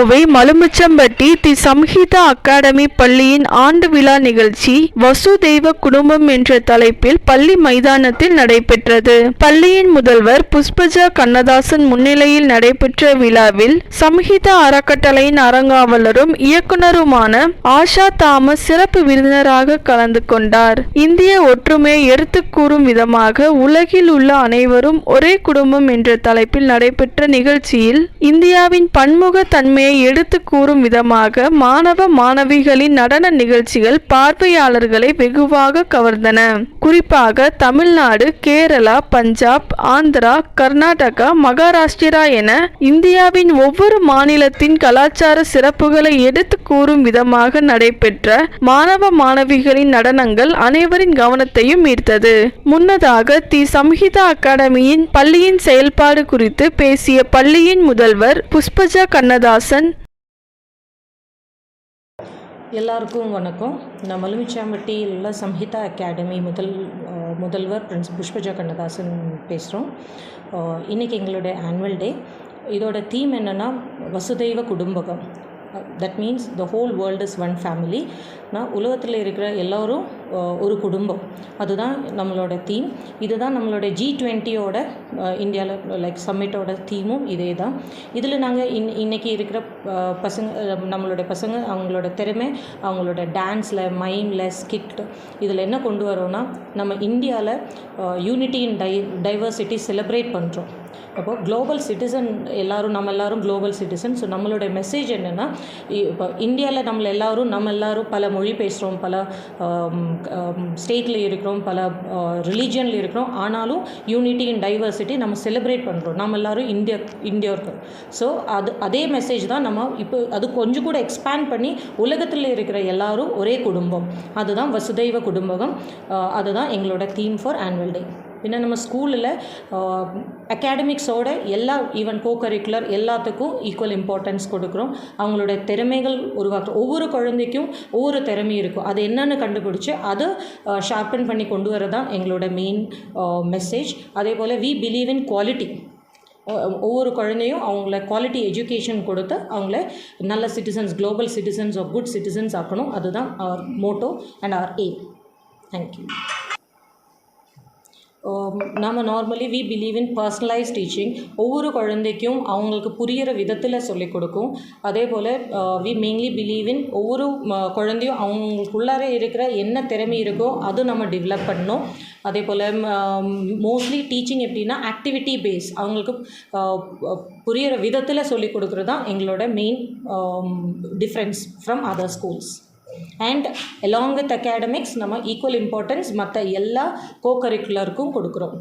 Kovai Malumichampatti the Samhita academy பள்ளியின் ஆண்டு விழா நிகழ்ச்சி வசுதெய்வ குடும்பம் என்ற தலைப்பில் பள்ளி மைதானத்தில் நடைபெற்றது. பள்ளியின் முதல்வர் புஷ்பஜா கண்ணதாசன் முன்னிலையில் நடைபெற்ற விழாவில் சம்ஹிதா அறக்கட்டளையின் அறங்காவலரும் இயக்குனருமான ஆஷா தாமஸ் சிறப்பு விருந்தினராக கலந்து கொண்டார். இந்திய ஒற்றுமையை எடுத்து கூறும் விதமாக உலகில் உள்ள அனைவரும் ஒரே குடும்பம் என்ற தலைப்பில் நடைபெற்ற நிகழ்ச்சியில் இந்தியாவின் பன்முக தன்மையை எடுத்து கூறும் விதமாக மாணவ மாணவிகளின் நடன நிகழ்ச்சிகள் பார்வையாளர்களை வெகுவாக கவர்ந்தன. குறிப்பாக தமிழ்நாடு கேரளா பஞ்சாப் ஆந்திரா கர்நாடகா மகாராஷ்டிரா என இந்தியாவின் ஒவ்வொரு மாநிலத்தின் கலாச்சார சிறப்புகளை எடுத்து கூறும் விதமாக நடைபெற்ற மாணவ மாணவிகளின் நடனங்கள் அனைவரின் கவனத்தையும் ஈர்த்தது. முன்னதாக தி சம்ஹிதா அகாடமியின் பள்ளியின் செயல்பாடு குறித்து பேசிய பள்ளியின் முதல்வர் புஷ்பஜா கண்ணதாசன் எல்லாருக்கும் வணக்கம். நான் மலுமிச்சாம்பட்டி உள்ள சம்ஹிதா அகாடமி முதல் முதல்வர் பிரின்ஸ் புஷ்பஜா கண்ணதாசன் பேசுகிறோம் இன்றைக்கி எங்களுடைய ஆனுவல் டே இதோட தீம் என்னென்னா வசுதெய்வ குடும்பகம். That means the whole world is one family நான் உலகத்தில் இருக்கிற எல்லோரும் ஒரு குடும்பம். அதுதான் நம்மளோட தீம் இதுதான் நம்மளோட ஜி டுவெண்ட்டியோட இந்தியாவில் லைக் சம்மிட்டோட தீமும் இதே தான் இதில் நாங்கள் இன் இன்னைக்கு இருக்கிற பசங்க நம்மளோட பசங்க அவங்களோட திறமை அவங்களோட டான்ஸில் மைமில் ஸ்கிட் இதில் என்ன கொண்டு வரோன்னா நம்ம இந்தியாவில் யூனிட்டி இன் டை டைவர்சிட்டி செலிப்ரேட் பண்ணுறோம் அப்போ குளோபல் சிட்டிசன் எல்லாரும் நம்ம எல்லாரும் குளோபல் சிட்டிசன் ஸோ நம்மளுடைய மெசேஜ் என்னென்னா இப்போ இந்தியாவில் நம்ம எல்லாரும் நம்ம எல்லாரும் பல மொழி பேசுகிறோம் பல ஸ்டேட்டில் இருக்கிறோம் பல ரிலீஜியனில் இருக்கிறோம். ஆனாலும் யூனிட்டி இன் டைவர்சிட்டி நம்ம செலிப்ரேட் பண்ணுறோம் நம்ம எல்லாரும் இந்தியா இந்தியர்கள் ஸோ அது அதே மெசேஜ் தான் நம்ம இப்போ அது கொஞ்சம் கூட எக்ஸ்பேண்ட் பண்ணி உலகத்தில் இருக்கிற எல்லாரும் ஒரே குடும்பம். அதுதான் வசுதெய்வ குடும்பகம். அதுதான் எங்களோட தீம் ஃபார் ஆனுவல் டே ஏன்னா நம்ம ஸ்கூலில் அகாடமிக்ஸோட எல்லா ஈவன் கோ கரிக்குலர் எல்லாத்துக்கும் ஈக்குவல் இம்பார்ட்டன்ஸ் கொடுக்குறோம். அவங்களோட திறமைகள் உருவாக்குறோம். ஒவ்வொரு குழந்தைக்கும் ஒவ்வொரு திறமை இருக்கும். அது என்னென்னு கண்டுபிடிச்சி அதை ஷார்பன் பண்ணி கொண்டு வரதான் எங்களோட மெயின் மெசேஜ் அதே போல் வி பிலீவ் இன் குவாலிட்டி ஒவ்வொரு குழந்தையும் அவங்கள குவாலிட்டி எஜுகேஷன் கொடுத்து அவங்கள நல்ல citizens global citizens of good citizens ஆக்கணும். அதுதான் அவர் motto and our aim thank you நம்ம normally we believe in personalise teaching ஒவ்வொரு குழந்தைக்கும் அவங்களுக்கு புரிகிற விதத்தில் சொல்லிக் கொடுக்கும். அதே போல் வி மெயின்லி பிலீவ் இன் ஒவ்வொரு குழந்தையும் அவங்களுக்குள்ளார இருக்கிற என்ன திறமை இருக்கோ அது நம்ம டெவலப் பண்ணணும். அதே போல் மோஸ்ட்லி டீச்சிங் எப்படின்னா ஆக்டிவிட்டி பேஸ் அவங்களுக்கு புரிகிற விதத்தில் சொல்லிக் கொடுக்குறது தான் எங்களோட main difference from other schools and along with academics நம்ம ஈக்குவல் இம்பார்ட்டன்ஸ் மற்ற எல்லா கோ கரிக்குலருக்கும் கொடுக்குறோம்.